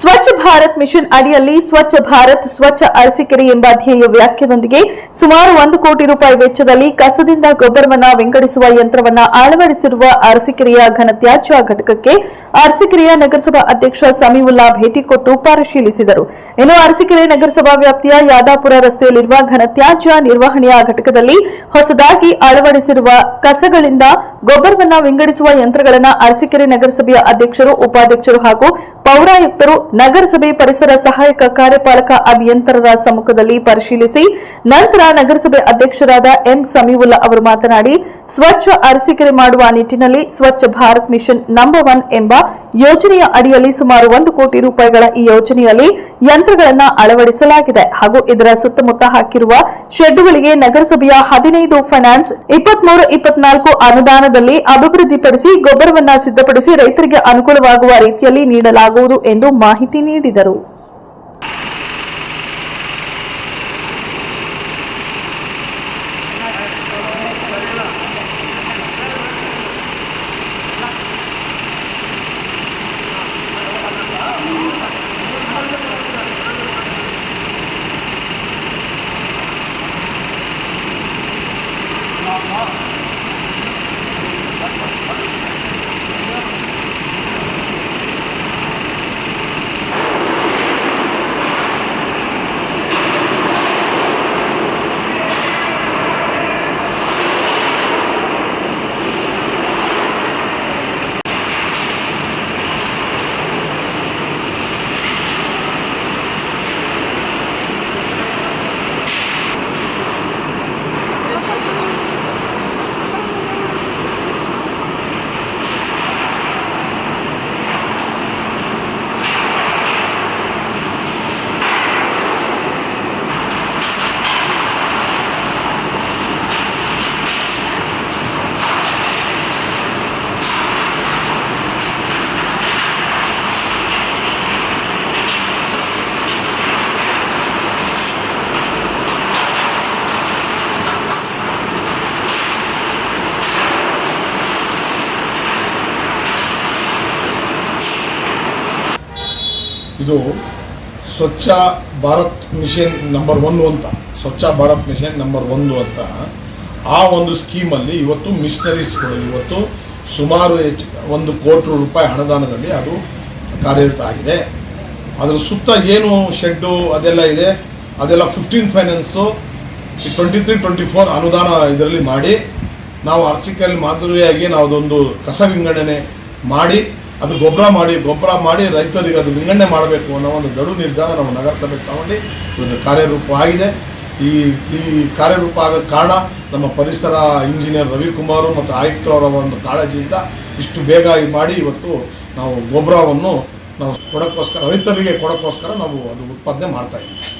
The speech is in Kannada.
ಸ್ವಚ್ಛ ಭಾರತ್ ಮಿಷನ್ ಅಡಿಯಲ್ಲಿ ಸ್ವಚ್ಛ ಭಾರತ್, ಸ್ವಚ್ಛ ಅರಸಿಕೆರೆ ಎಂಬ ಧ್ಯೇಯ ವ್ಯಾಖ್ಯದೊಂದಿಗೆ ಸುಮಾರು ಒಂದು ಕೋಟಿ ರೂಪಾಯಿ ವೆಚ್ಚದಲ್ಲಿ ಕಸದಿಂದ ಗೊಬ್ಬರವನ್ನ ವಿಂಗಡಿಸುವ ಯಂತ್ರವನ್ನ ಅಳವಡಿಸಿರುವ ಅರಸಿಕೆರೆಯ ಘನತ್ಯಾಜ್ಯ ಘಟಕಕ್ಕೆ ಅರಸಿಕೆರೆಯ ನಗರಸಭಾ ಅಧ್ಯಕ್ಷ ಸಮೀವುಲ್ಲಾ ಭೇಟಿ ಕೊಟ್ಟು ಪರಿಶೀಲಿಸಿದರು. ಇನ್ನು ಅರಸಿಕೆರೆ ನಗರಸಭಾ ವ್ಯಾಪ್ತಿಯ ಯಾದಾಪುರ ರಸ್ತೆಯಲ್ಲಿರುವ ಘನತ್ಯಾಜ್ಯ ನಿರ್ವಹಣೆಯ ಘಟಕದಲ್ಲಿ ಹೊಸದಾಗಿ ಅಳವಡಿಸಿರುವ ಕಸಗಳಿಂದ ಗೊಬ್ಬರವನ್ನ ವಿಂಗಡಿಸುವ ಯಂತ್ರಗಳನ್ನು ಅರಸಿಕೆರೆ ನಗರಸಭೆಯ ಅಧ್ಯಕ್ಷರು, ಉಪಾಧ್ಯಕ್ಷರು ಹಾಗೂ ಪೌರಾಯುಕ್ತರು ನಗರಸಭೆ ಪರಿಸರ ಸಹಾಯಕ ಕಾರ್ಯಪಾಲಕ ಅಭಿಯಂತರರ ಸಮ್ಮುಖದಲ್ಲಿ ಪರಿಶೀಲಿಸಿ ನಂತರ ನಗರಸಭೆ ಅಧ್ಯಕ್ಷರಾದ ಎಂ ಸಮೀವುಲ್ಲಾ ಅವರು ಮಾತನಾಡಿ, ಸ್ವಚ್ಛ ಅರಸಿಕೆರೆ ಮಾಡುವ ನಿಟ್ಟಿನಲ್ಲಿ Swachh Bharat mission number one ಎಂಬ ಯೋಜನೆಯ ಅಡಿಯಲ್ಲಿ ಸುಮಾರು ಒಂದು ಕೋಟಿ ರೂಪಾಯಿಗಳ ಈ ಯೋಜನೆಯಲ್ಲಿ ಯಂತ್ರಗಳನ್ನು ಅಳವಡಿಸಲಾಗಿದೆ. ಹಾಗೂ ಇದರ ಸುತ್ತಮುತ್ತ ಹಾಕಿರುವ ಶೆಡ್ಗಳಿಗೆ ನಗರಸಭೆಯ ಹದಿನೈದು ಫೈನಾನ್ಸ್, ಇಪ್ಪತ್ಮೂರು, ಇಪ್ಪತ್ನಾಲ್ಕು ಅನುದಾನದಲ್ಲಿ ಅಭಿವೃದ್ಧಿಪಡಿಸಿ ಗೊಬ್ಬರವನ್ನ ಸಿದ್ಧಪಡಿಸಿ ರೈತರಿಗೆ ಅನುಕೂಲವಾಗುವ ರೀತಿಯಲ್ಲಿ ನೀಡಲಾಗುವುದು ಎಂದು ಮಾಹಿತಿ ನೀಡಿದರು. ಇದು Swachh Bharat mission number one ಅಂತ, ಸ್ವಚ್ಛ ಭಾರತ್ ಮಿಷನ್ ನಂಬರ್ ಒಂದು ಅಂತ. ಆ ಒಂದು ಸ್ಕೀಮಲ್ಲಿ ಇವತ್ತು ಮಿಷನರೀಸ್ಗಳು ಇವತ್ತು ಸುಮಾರು ಹೆಚ್ಚು ಒಂದು ಕೋಟಿ ರೂಪಾಯಿ ಅನುದಾನದಲ್ಲಿ ಅದು ಕಾರ್ಯರತ ಆಗಿದೆ. ಅದರ ಸುತ್ತ ಏನು ಶೆಡ್ಡು ಅದೆಲ್ಲ ಇದೆ, ಅದೆಲ್ಲ fifteen finance twenty three twenty four ಅನುದಾನ ಇದರಲ್ಲಿ ಮಾಡಿ, ನಾವು ಆರ್ಥಿಕಲ್ಲಿ ಮಾದರಿಯಾಗಿ ನಾವು ಅದೊಂದು ಕಸ ವಿಂಗಡಣೆ ಮಾಡಿ ಅದು ಗೊಬ್ಬರ ಮಾಡಿ ಗೊಬ್ಬರ ಮಾಡಿ ರೈತರಿಗೆ ಅದು ವಿಂಗಡಣೆ ಮಾಡಬೇಕು ಅನ್ನೋ ಒಂದು ದಡು ನಿರ್ಧಾರ ನಮ್ಮ ನಗರಸಭೆಗೆ ತಗೊಂಡು ಒಂದು ಕಾರ್ಯರೂಪ ಆಗಿದೆ. ಈ ಈ ಕಾರ್ಯರೂಪ ಆಗ ಕಾರಣ ನಮ್ಮ ಪರಿಸರ ಇಂಜಿನಿಯರ್ ರವಿಕುಮಾರ್ ಮತ್ತು ಆಯುಕ್ತರವರ ಒಂದು ಕಾಳಜಿಯಿಂದ ಇಷ್ಟು ಬೇಗ ಮಾಡಿ ಇವತ್ತು ನಾವು ಗೊಬ್ಬರವನ್ನು ನಾವು ಕೊಡೋಕ್ಕೋಸ್ಕರ ರೈತರಿಗೆ ಕೊಡೋಕ್ಕೋಸ್ಕರ ನಾವು ಅದು ಉತ್ಪಾದನೆ ಮಾಡ್ತಾ ಇದ್ದೀವಿ.